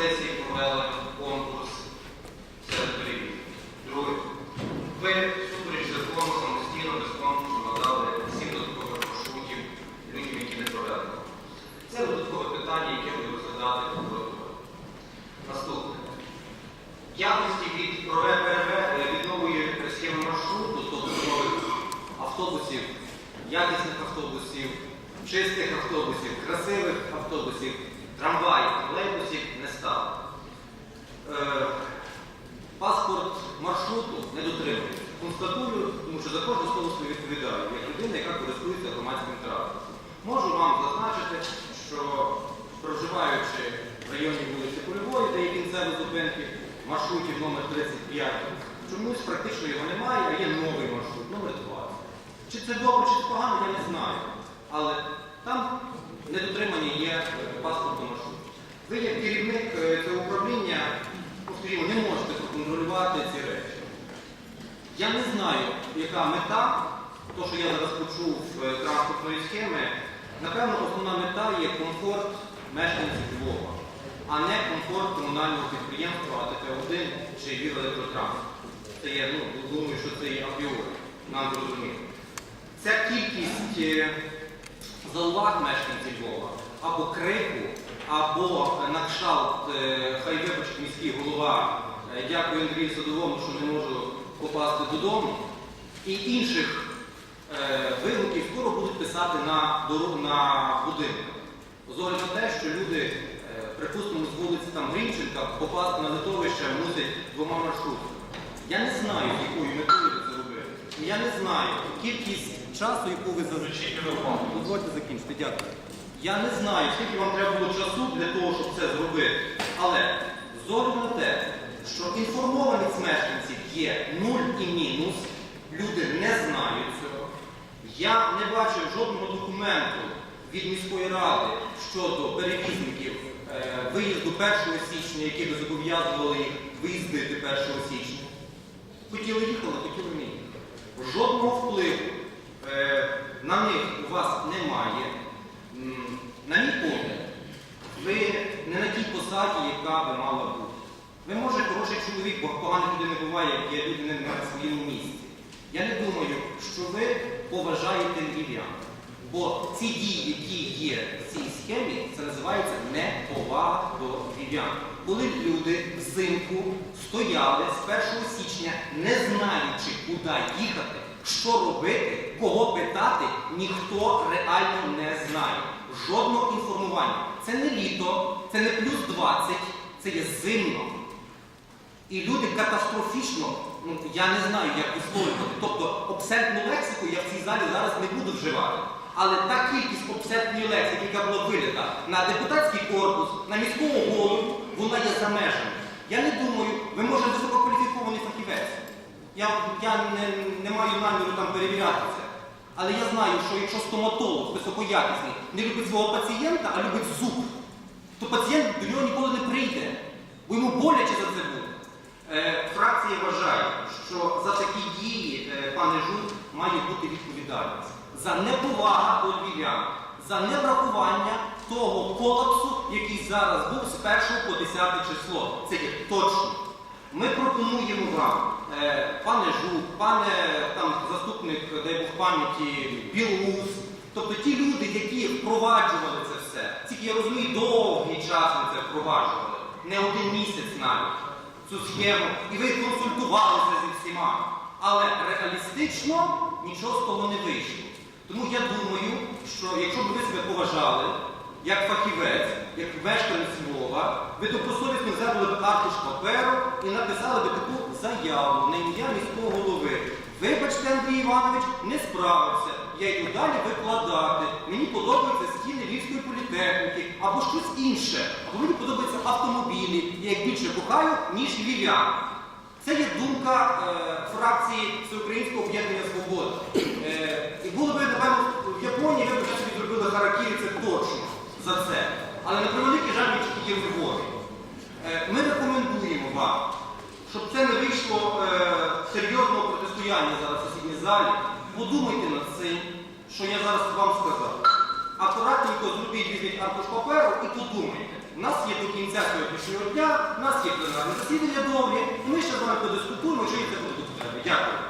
сесії провели конкурс серед перевірок. Друге. Ви супереч закону самостійно без конкурсу надали сім додаткових маршрутів людям, які не провели. Це додаткове питання, яке буде розглядати прокуратура. Наступне. Якості від ПРВ від нової схеми маршруту, тобто автобусів, якісних автобусів, чистих автобусів, красивих автобусів, трамваїв, тролейбусів не стало. Е, паспорт маршруту не дотримується. Констатую, тому що за кожне слово своє відповідаю, як людина, яка користується громадським транспортом. Можу вам зазначити, що проживаючи в районі вулиці Польової, де є кінцеві зупинки, маршрутів номер 35, чомусь практично його немає, а є новий маршрут, номер 20. Чи це добре, чи це погано, я не знаю. Але там недотримання є е, паспорту маршруту. Ви як керівник е, цього управління, ну, скажімо, не можете проконтролювати ці речі. Я не знаю, яка мета, то, що я зараз почув е, транспортної схеми, напевно, основна мета є комфорт мешканців Львова, а не комфорт комунального підприємства АТП-1 чи Віроелектротранс. Це є, ну, думаю, що це є апіори, нам зрозуміло. Ця кількість е, зауваг мешканців Львова або крику, або на кшталт, е, хай вибачить міський голова, дякую Андрію Садовому, що не можу попасти додому, і інших е, вигуків скоро будуть писати на, на будинках. З огляду на те, що люди, е, припустимо, з вулиці там Грінченка попасти на литовище мусять двома маршрутами. Я не знаю, якою метою ви це робили. Я не знаю кількість часу, яку ви Дозвольте закінчити, дякую. Я не знаю, скільки вам треба було часу для того, щоб це зробити. Але з огляду на те, що інформованість мешканців є нуль і мінус, люди не знають цього. Я не бачив жодного документу від міської ради щодо перевізників е, виїзду 1 січня, які би зобов'язували їх виїздити 1 січня. Хотіли їхали, хотіли не. Жодного впливу е, на них у вас немає. На мій погляд, ви не на тій посаді, яка би мала бути. Ви може хороший чоловік, бо буває, як є люди не на своєму місці. Я не думаю, що ви поважаєте львів'ян. Бо ці дії, які є в цій схемі, це називається неповага до львів'ян. Коли люди взимку стояли з 1 січня, не знаючи, куди їхати, що робити, кого питати, ніхто реально не знає. Жодного інформування. Це не літо, це не плюс 20, це є зимно. І люди катастрофічно, ну я не знаю, як висловлювати. Тобто обсентну лексику я в цій залі зараз не буду вживати. Але та кількість обсентної лексики, яка була виліта на депутатський корпус, на міського голову, вона є за межами. Я не думаю, ви може висококваліфікований фахівець. Я, я не, не маю наміру там перевіряти це. Але я знаю, що якщо стоматолог високоякісний не любить свого пацієнта, а любить зуб, то пацієнт до нього ніколи не прийде, бо йому боляче за це буде. Е, фракція вважає, що за такі дії, е, пане Жук, має бути відповідальність. За неповага до львів'ян, за неврахування того колапсу, який зараз був з 1 по 10 число. Це є точно. Ми пропонуємо вам, е, пане Жук, пане там, заступник, дай Бог пам'яті, Білоус, тобто ті люди, які впроваджували це все, тільки я розумію, довгий час ми це впроваджували, не один місяць навіть цю схему, і ви консультувалися зі всіма. Але реалістично нічого з того не вийшло. Тому я думаю, що якщо б ви себе поважали, як фахівець, як мешканець Львова, ви добросовісно взяли б аркуш паперу і написали б таку заяву на ім'я міського голови. Вибачте, Андрій Іванович, не справився. Я йду далі викладати. Мені подобаються стіни Львівської політехніки або щось інше. Або мені подобаються автомобілі. Я їх більше кохаю, ніж львів'ян. Це є думка е, фракції Всеукраїнського об'єднання Свобода. Е, і було б, напевно, в Японії ви б вже собі зробили харакірі, це точно за це. Але на превеликий жаль, ми є в. Е, ми рекомендуємо вам, щоб це не вийшло серйозного протистояння зараз у сусідній залі. Подумайте над цим, що я зараз вам сказав. Акуратненько зробіть візьміть аркуш паперу і подумайте. У нас є до кінця сьогоднішнього дня, у нас є пленарне засідання довгі, і ми ще з вами подискутуємо, що і це буде. Дякую.